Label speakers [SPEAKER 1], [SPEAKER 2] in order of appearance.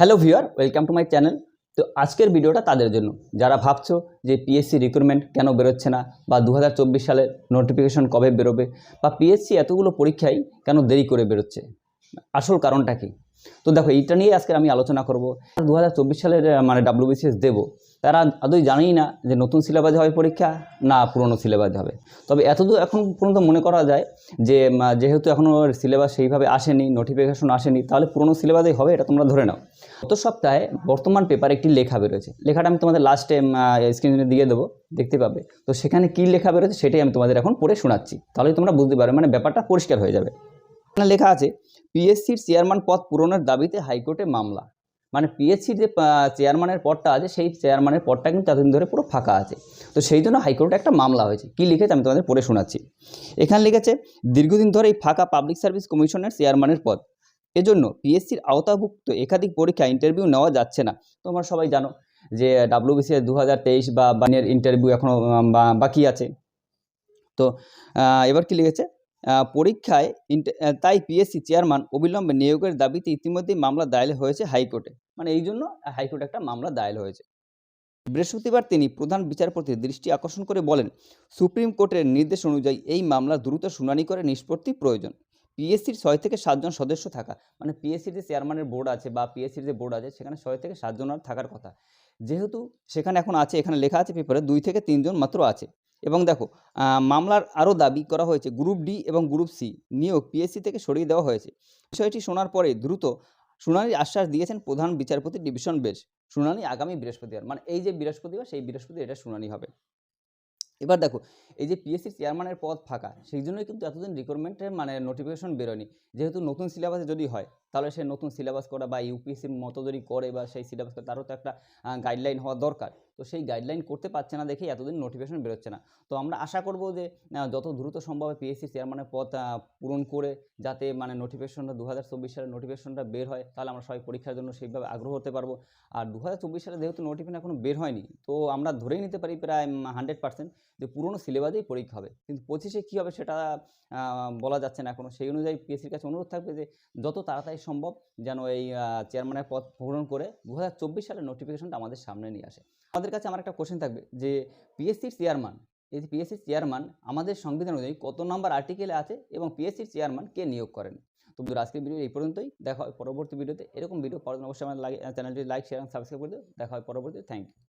[SPEAKER 1] Hello viewer welcome to my channel তো আজকের ভিডিওটা তাদের জন্য। যারা ভাবছ যে পিএসসি রিক্রুটমেন্ট কেন বেরোচ্ছে না বা দু হাজার চব্বিশ সালের নোটিফিকেশন কবে বেরোবে বা পিএসসি এতগুলো পরীক্ষায় কেন দেরি করে বেরোচ্ছে? আসল কারণটা কি? তো দেখো, এইটা নিয়ে আজকে আমি আলোচনা করব। দু সালের মানে ডাব্লিউবিসিএস দেবো, তারা আদৌ জানেই না যে নতুন সিলেবাস হবে পরীক্ষা না পুরনো সিলেবাস হবে। তবে এতদূর এখন পর্যন্ত মনে করা যায় যে যেহেতু এখনও সিলেবাস সেইভাবে আসেনি নোটিফিকেশন আসেনি, তাহলে পুরনো সিলেবাসেই হবে, এটা তোমরা ধরে নাও। গত সপ্তাহে বর্তমান পেপার একটি লেখা বেরোয়েছে। লেখাটা আমি তোমাদের লাস্টে স্ক্রিনে দিয়ে দেবো, দেখতে পাবে। তো সেখানে কী লেখা বেরোচ্ছে সেটাই আমি তোমাদের এখন পড়ে শোনাচ্ছি। তাহলেই তোমরা বুঝতে পারবে মানে ব্যাপারটা পরিষ্কার হয়ে যাবে। লেখা আছে পিএসসির চেয়ারম্যান পদ পূরণের দাবিতে হাইকোর্টে মামলা। মানে পিএসসির যে চেয়ারম্যানের পদটা আছে, সেই চেয়ারম্যানের পদটা কিন্তু এতদিন ধরে পুরো ফাঁকা আছে। তো সেই জন্য হাইকোর্টে একটা মামলা হয়েছে। কী লিখেছে আমি তোমাদের পড়ে শোনাচ্ছি। এখানে লিখেছে, দীর্ঘদিন ধরে এই ফাঁকা পাবলিক সার্ভিস কমিশনের চেয়ারম্যানের পদ। এজন্য পিএসসির আওতাভুক্ত একাধিক পরীক্ষা ইন্টারভিউ নেওয়া যাচ্ছে না। তোমরা সবাই জানো যে ডাব্লিউবিসিএস দু হাজার তেইশ বা বানিয়ার ইন্টারভিউ এখনও বাকি আছে। তো এবার কি লিখেছে? পরীক্ষায় তাই পিএসসি চেয়ারম্যান অবিলম্বে নিয়োগের দাবিতে ইতিমধ্যেই মামলা দায়ের হয়েছে হাইকোর্টে। মানে এই জন্য হাইকোর্টে একটা মামলা দায়ের হয়েছে। বৃহস্পতিবার তিনি প্রধান বিচারপতির দৃষ্টি আকর্ষণ করে বলেন, সুপ্রিম কোর্টের নির্দেশ অনুযায়ী এই মামলা দ্রুত শুনানি করে নিষ্পত্তি প্রয়োজন। পিএসসির ছয় থেকে সাতজন সদস্য থাকা মানে পিএসসির যে চেয়ারম্যানের বোর্ড আছে বা পিএসসির যে বোর্ড আছে, সেখানে ছয় থেকে সাতজন আর থাকার কথা। যেহেতু সেখানে এখন আছে, এখানে লেখা আছে পেপারে দুই থেকে তিনজন মাত্র আছে। এবং দেখো মামলার আরও দাবি করা হয়েছে গ্রুপ ডি এবং গ্রুপ সি নিয়োগ পিএসসি থেকে সরিয়ে দেওয়া হয়েছে। বিষয়টি শোনার পরে দ্রুত শুনানির আশ্বাস দিয়েছেন প্রধান বিচারপতি ডিভিশন বেঞ্চ। শুনানি আগামী বৃহস্পতিবার মানে এই যে বৃহস্পতিবার, সেই বৃহস্পতি এটা শুনানি হবে। এবার দেখো, এই যে পিএসসি চেয়ারম্যানের পদ ফাঁকা, সেই জন্যই কিন্তু এতদিন রিক্রুটমেন্টের মানে নোটিফিকেশন বেরোয়নি। যেহেতু নতুন সিলেবাসে যদি হয়, তাহলে সে নতুন সিলেবাস করা বা ইউপিএসসির মতো যদি করে বা সেই সিলেবাস করে, তারও তো একটা গাইডলাইন হওয়া দরকার। তো সেই গাইডলাইন করতে পারছে না দেখেই এতদিন নোটিফিকেশন বেরোচ্ছে না। তো আমরা আশা করব যে যত দ্রুত সম্ভব পিএসসি চেয়ারম্যানের পদ পূরণ করে যাতে মানে নোটিফিকেশনটা দু হাজার চব্বিশ সালের নোটিফিকেশনটা বের হয়, তাহলে আমরা সবাই পরীক্ষার জন্য সেইভাবে আগ্রহ হতে পারব। আর দু হাজার চব্বিশ সালে যেহেতু নোটিফিকেশন এখনও বের হয়নি, তো আমরা ধরেই নিতে পারি প্রায় হান্ড্রেড পার্সেন্ট যে পুরনো সিলেবাসেই পরীক্ষা হবে। কিন্তু পঁচিশে কী হবে সেটা বলা যাচ্ছে না এখনও সেই অনুযায়ী পিএসসির কাছে অনুরোধ থাকবে যে, যত তাড়াতাড়ি সম্ভব যেন এই চেয়ারম্যানের পদ পূরণ করে দু হাজার চব্বিশ সালের নোটিফিকেশনটা আমাদের সামনে নিয়ে আসে। আমাদের কাছে আমার একটা কোশ্চেন থাকবে যে, পিএসসির চেয়ারম্যান এই পিএসসির চেয়ারম্যান আমাদের সংবিধান অনুযায়ী কত নম্বর আর্টিকেলে আছে এবং পিএসসির চেয়ারম্যান কে নিয়োগ করেন? তো আজকের ভিডিও এই পর্যন্তই। দেখা হয় পরবর্তী ভিডিওতে এরকম ভিডিও পাওয়ার জন্য অবশ্যই আমার চ্যানেলটি লাইক শেয়ার এবং সাবস্ক্রাইব করে দেখা হয় পরবর্তী থ্যাংক ইউ